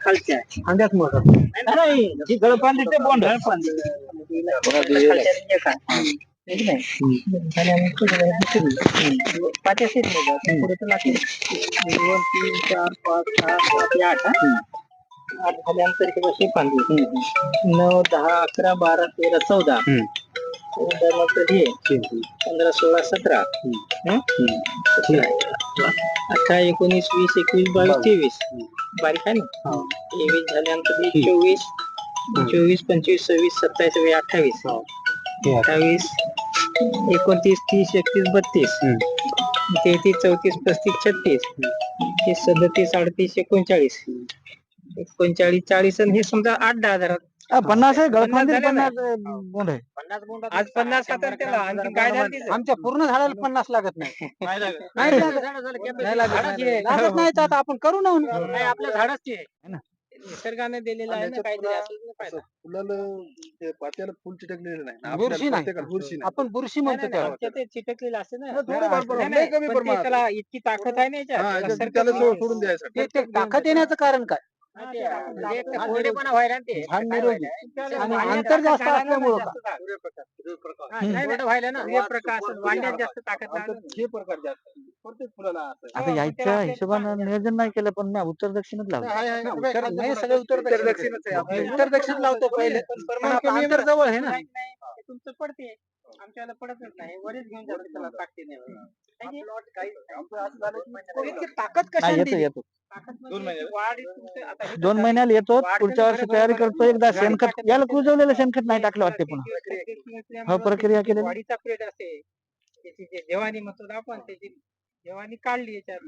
खालच्या आहे. अंड्यात मोठा नाही जी गळपांदी ते बोंड. पाचशे पुढे तर लागते दोन तीन चार पाच सात आठ हा? आठ झाल्यानंतर इथे बसते पांढरी नऊ दहा अकरा बारा तेरा चौदा. चौदा नंतर हे. पंधरा सोळा सतरा? अठरा एकोणीस वीस एकवीस बावीस तेवीस. बारीक आहे ना? तेवीस झाल्यानंतर हे चोवीस. चोवीस पंचवीस सव्वीस सत्तावीस हे. अठ्ठावीस अठ्ठावीस एकोणतीस तीस एकतीस बत्तीस. तेहतीस चौतीस पस्तीस छत्तीस. तीस सदतीस अडतीस एकोणचाळीस. एकोणचाळीस चाळीस आणि हे समजा आठ दहा हजार पन्नास आहे झाले पन्नास बोंड आहे आज पन्नास सातार त्याला आणखी काय झालं तिचं? आमच्या पूर्ण झाडाला पन्नास लागत नाही नाही लागत. नाही झालं झाडच. लागत. तर आता आपण करू ना नाही आपलं झाडच ते आहे. ना. निसर्गाने दिलेलं आहे ना काहीतरी. फुलाला ते पात्याला फुल चिटकलेलं नाही ना बुरशी आपल्याला नाही. प्रत्येकाला बुरशी नाही आपण बुरशी नाही, म्हणतो नाही, त्याला आमच्या ते चिटकलेलं असते ना थोडं नाही, फार बरं, नाही, लय कमी पण ते प्रमाणात. त्याला इतकी ताकद आहे ना याच्यात. हा, त्याला सरकत त्याला नाही. सोडून द्यायसाठी ते ते ताकद येण्याचं कारण काय हा, म्हणजे? आणि अंतर ताकद जास्त असल्यामुळं? ताकद. ताकद. आता हो, याच्या त्याला हिशोबानं नियोजन नाही केलं पण मी उत्तर दक्षिणच लावलं. नाही, सगळं उत्तर उत्तर दक्षिणच उत्तर दक्षिण लावतो पहिले. अंतर जवळ आहे ना. तुमचं पडते. आमच्याला पडतच नाही. वरीच घेऊन जातो त्याला ताकदीने. है. ताकद नाही. कशाने येतो दिली? येतो. दोन तर महिन्याला येतो पुढच्या वर्षी तयारी. करतो एकदा शेणखत याला. कुजवलेलं शेणखत नाही टाकलं वाटते पुन्हा नसल्यामुळं हो, प्रक्रिया केलेली. वाढीचा असते त्याची जे जेवानी म्हणतो ना आपण त्याची जेवानी काढली याच्यात